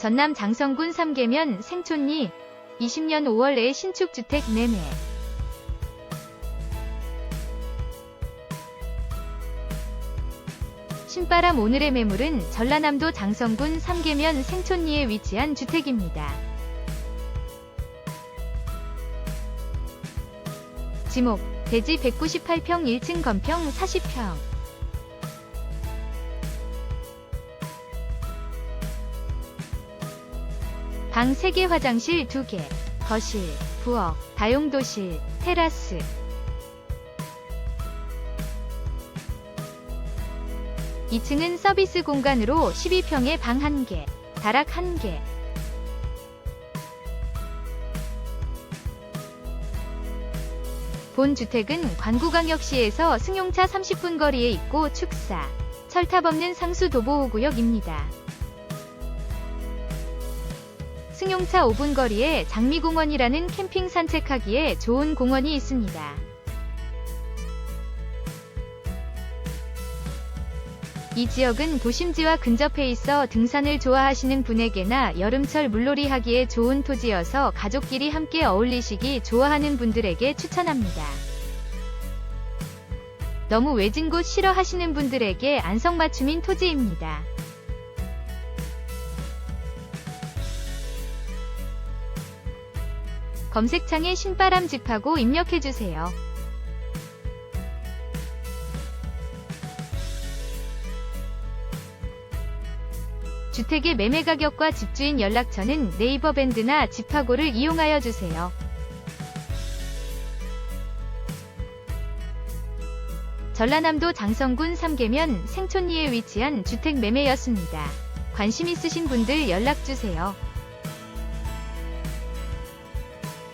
전남 장성군 삼계면 생촌리 20년 5월에 신축주택 매매 신바람 오늘의 매물은 전라남도 장성군 삼계면 생촌리에 위치한 주택입니다. 지목, 대지 198평 1층 건평 40평 방 3개 화장실 2개, 거실, 부엌, 다용도실, 테라스. 이층은 서비스 공간으로 12평에 방 1개, 다락 1개. 본 주택은 관구광역시에서 승용차 30분 거리에 있고 축사, 철탑 없는 상수 도보구역입니다. 승용차 5분 거리에 장미공원이라는 캠핑 산책하기에 좋은 공원이 있습니다. 이 지역은 도심지와 근접해 있어 등산을 좋아하시는 분에게나 여름철 물놀이 하기에 좋은 토지여서 가족끼리 함께 어울리시기 좋아하는 분들에게 추천합니다. 너무 외진 곳 싫어하시는 분들에게 안성맞춤인 토지입니다. 검색창에 신바람 집하고 입력해주세요. 주택의 매매 가격과 집주인 연락처는 네이버 밴드나 집하고를 이용하여 주세요. 전라남도 장성군 삼계면 생촌리에 위치한 주택 매매였습니다. 관심 있으신 분들 연락 주세요.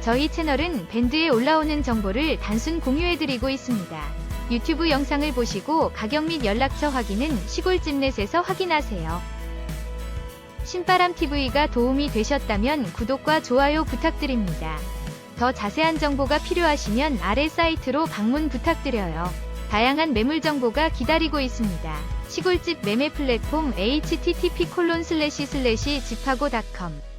저희 채널은 밴드에 올라오는 정보를 단순 공유해드리고 있습니다. 유튜브 영상을 보시고 가격 및 연락처 확인은 시골집넷에서 확인하세요. 신바람TV가 도움이 되셨다면 구독과 좋아요 부탁드립니다. 더 자세한 정보가 필요하시면 아래 사이트로 방문 부탁드려요. 다양한 매물 정보가 기다리고 있습니다. 시골집 매매 플랫폼 http:// 집하고.com